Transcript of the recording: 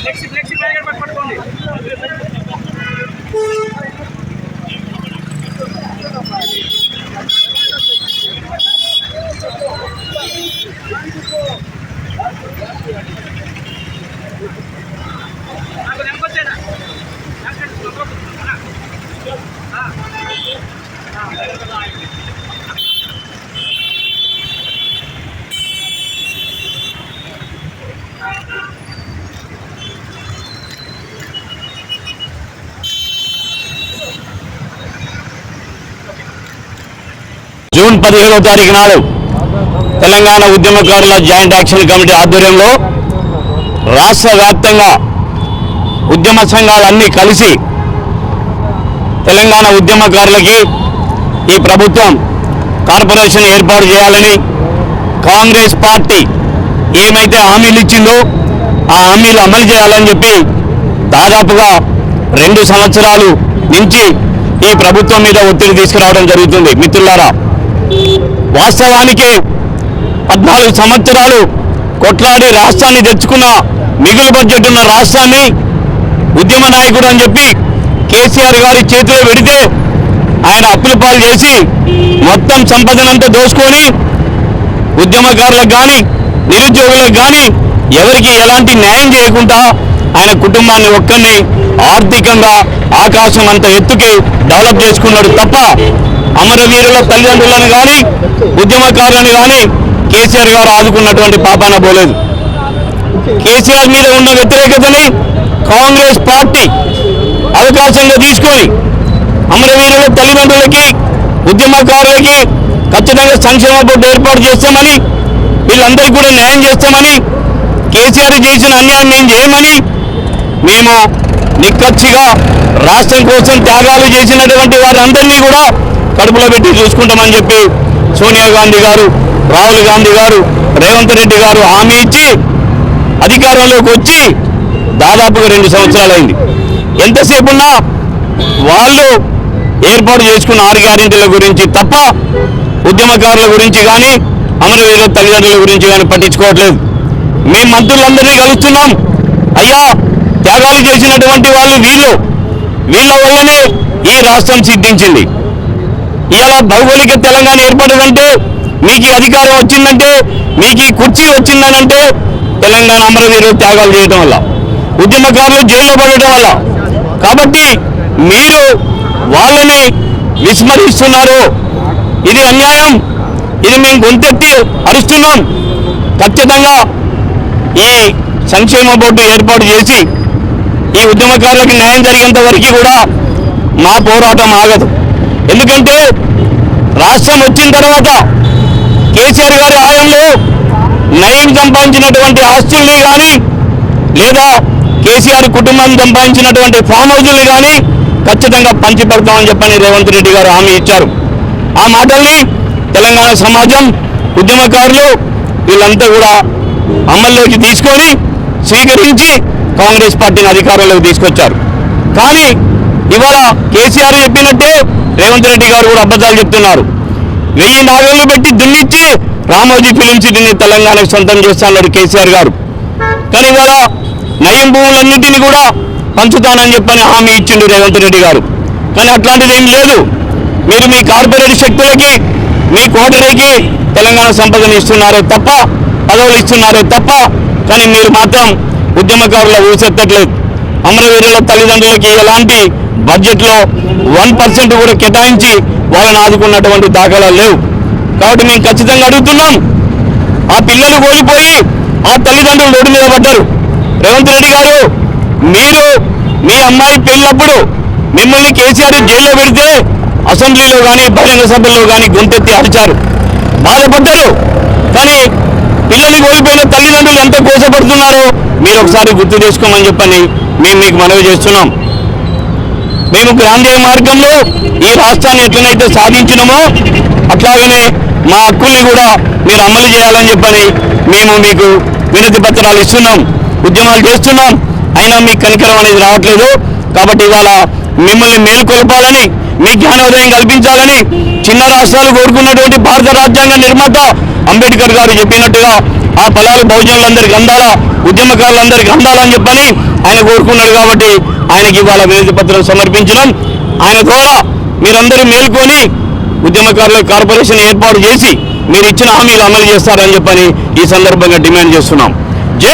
Flexi flexi packet పట్టు పట్టుకోండి నాకు June పదిహేడవ తారీఖు నాడు తెలంగాణ ఉద్యమకారుల జాయింట్ యాక్షన్ కమిటీ ఆధ్వర్యంలో రాష్ట్ర వ్యాప్తంగా ఉద్యమ సంఘాలన్నీ కలిసి తెలంగాణ ఉద్యమకారులకి ఈ ప్రభుత్వం కార్పొరేషన్ ఏర్పాటు చేయాలని కాంగ్రెస్ పార్టీ ఏమైతే హామీలు ఇచ్చిందో ఆ హామీలు అమలు చేయాలని చెప్పి దాదాపుగా రెండు సంవత్సరాలు నుంచి ఈ ప్రభుత్వం మీద ఒత్తిడి తీసుకురావడం జరుగుతుంది. మిత్రులారా వాస్తవానికి పద్నాలుగు సంవత్సరాలు కొట్లాడి రాష్ట్రాన్ని తెచ్చుకున్న మిగులు బడ్జెట్ ఉన్న రాష్ట్రాన్ని ఉద్యమ నాయకుడు అని చెప్పి కేసీఆర్ గారి చేతిలో పెడితే ఆయన అప్పుల పాలు చేసి మొత్తం సంపదనంతా దోసుకొని ఉద్యమకారులకు కానీ నిరుద్యోగులకు కానీ ఎవరికి ఎలాంటి న్యాయం చేయకుండా ఆయన కుటుంబాన్ని ఒక్కరిని ఆర్థికంగా ఆకాశం అంత ఎత్తుకి డెవలప్ చేసుకున్నాడు తప్ప అమరవీరుల తల్లిదండ్రులను కానీ ఉద్యమకారులను కానీ కేసీఆర్ గారు ఆదుకున్నటువంటి పాపాన పోలేదు. కేసీఆర్ మీద ఉన్న వ్యతిరేకతని కాంగ్రెస్ పార్టీ అవకాశంగా తీసుకొని అమరవీరుల తల్లిదండ్రులకి ఉద్యమకారులకి ఖచ్చితంగా సంక్షేమ బోర్డు ఏర్పాటు చేస్తామని వీళ్ళందరికీ కూడా న్యాయం చేస్తామని కేసీఆర్ చేసిన అన్యాయం మేము చేయమని మేము నిక్కచ్చిగా రాష్ట్రం కోసం త్యాగాలు చేసినటువంటి వారందరినీ కూడా కడుపులో పెట్టి చూసుకుంటామని చెప్పి సోనియా గాంధీ గారు రాహుల్ గాంధీ గారు రేవంత్ రెడ్డి గారు హామీ ఇచ్చి అధికారంలోకి వచ్చి దాదాపుగా రెండు సంవత్సరాలైంది. ఎంతసేపు ఉన్నా వాళ్ళు ఏర్పాటు చేసుకున్న ఆరు గ్యారెంటీల గురించి తప్ప ఉద్యమకారుల గురించి కానీ అమరవీరుల తల్లిదండ్రుల గురించి కానీ పట్టించుకోవట్లేదు. మేము మంత్రులందరినీ కలుస్తున్నాం. అయ్యా త్యాగాలు చేసినటువంటి వాళ్ళు వీళ్ళు. వీళ్ళ వల్లనే ఈ రాష్ట్రం సిద్ధించింది. ఇలా భౌగోళిక తెలంగాణ ఏర్పడదంటే మీకు అధికారం వచ్చిందంటే మీకు ఈ కుర్చీ వచ్చిందనంటే తెలంగాణ అమరవీరు త్యాగాలు చేయడం వల్ల ఉద్యమకారులు జైల్లో పడటం వల్ల. కాబట్టి మీరు వాళ్ళని విస్మరిస్తున్నారు. ఇది అన్యాయం. ఇది మేము గొంతెత్తి అరుస్తున్నాం. ఖచ్చితంగా ఈ సంక్షేమ బోర్డు ఏర్పాటు చేసి ఈ ఉద్యమకారులకు న్యాయం జరిగేంత వరకు కూడా మా పోరాటం ఆగదు. ఎందుకంటే రాష్ట్రం వచ్చిన తర్వాత కేసీఆర్ గారి హయాంలో నయం సంపాదించినటువంటి ఆస్తుల్ని కానీ లేదా కేసీఆర్ కుటుంబం సంపాదించినటువంటి ఫామ్ హౌజుల్ని కానీ ఖచ్చితంగా పంచిపెడతామని చెప్పని రేవంత్ రెడ్డి గారు హామీ ఇచ్చారు. ఆ మాటల్ని తెలంగాణ సమాజం ఉద్యమకారులు వీళ్ళంతా కూడా అమల్లోకి తీసుకొని స్వీకరించి కాంగ్రెస్ పార్టీని అధికారంలోకి తీసుకొచ్చారు. కానీ ఇవాళ కేసీఆర్ చెప్పినట్టే రేవంత్ రెడ్డి గారు కూడా అబద్ధాలు చెప్తున్నారు. వెయ్యి నాగళ్ళు పెట్టి దున్నిచ్చి రామోజీ ఫిలిం సిటీని తెలంగాణకు సొంతం చేస్తాన్నాడు కేసీఆర్ గారు. కానీ ఇవాళ నయం భూములన్నింటినీ కూడా పంచుతానని చెప్పని హామీ ఇచ్చిండు రేవంత్ రెడ్డి గారు. కానీ అట్లాంటిది ఏం లేదు. మీరు మీ కార్పొరేట్ శక్తులకి మీ కోటరీకి తెలంగాణ సంపదను ఇస్తున్నారే తప్ప పదవులు ఇస్తున్నారే తప్ప కానీ మీరు మాత్రం ఉద్యమకారుల ఊసెత్తట్లేదు. అమరవీరుల తల్లిదండ్రులకి ఎలాంటి బడ్జెట్లో వన్ పర్సెంట్ కూడా కేటాయించి వాళ్ళని ఆదుకున్నటువంటి దాఖలాలు లేవు. కాబట్టి మేము ఖచ్చితంగా అడుగుతున్నాం. ఆ పిల్లలు కోల్పోయి ఆ తల్లిదండ్రులు రోడ్డు మీద పడ్డారు. రేవంత్ రెడ్డి గారు మీరు మీ అమ్మాయి పెళ్ళప్పుడు మిమ్మల్ని కేసీఆర్ జైల్లో పెడితే అసెంబ్లీలో కానీ బహిరంగ సభల్లో కానీ గొంతెత్తి అరిచారు. బాధపడ్డారు. కానీ పిల్లల్ని కోల్పోయిన తల్లిదండ్రులు ఎంత కోసపడుతున్నారో మీరు ఒకసారి గుర్తు చేసుకోమని చెప్పని మేము మీకు మనవి చేస్తున్నాం. మేము గాంధీ మార్గంలో ఈ రాష్ట్రాన్ని ఎట్లనైతే సాధించినామో అట్లాగనే మా హక్కుల్ని కూడా మీరు అమలు చేయాలని చెప్పని మేము మీకు వినతి పత్రాలు ఇస్తున్నాం. ఉద్యమాలు చేస్తున్నాం. అయినా మీకు కనికరం అనేది రావట్లేదు. కాబట్టి ఇవాళ మిమ్మల్ని మేలుకొల్పాలని మీ జ్ఞానోదయం కల్పించాలని చిన్న రాష్ట్రాలు కోరుకున్నటువంటి భారత రాజ్యాంగ నిర్మాత అంబేద్కర్ గారు చెప్పినట్టుగా ఆ ఫలాలు బహుజనులందరికీ అందాలా ఉద్యమకారులందరికీ అందాలని చెప్పని ఆయన కోరుకున్నాడు కాబట్టి ఆయనకి ఇవాళ వినతి పత్రం సమర్పించడం ఆయన ద్వారా మీరందరూ మేల్కొని ఉద్యమకారుల కార్పొరేషన్ ఏర్పాటు చేసి మీరు ఇచ్చిన హామీలు అమలు చేస్తారని చెప్పని ఈ సందర్భంగా డిమాండ్ చేస్తున్నాం. జై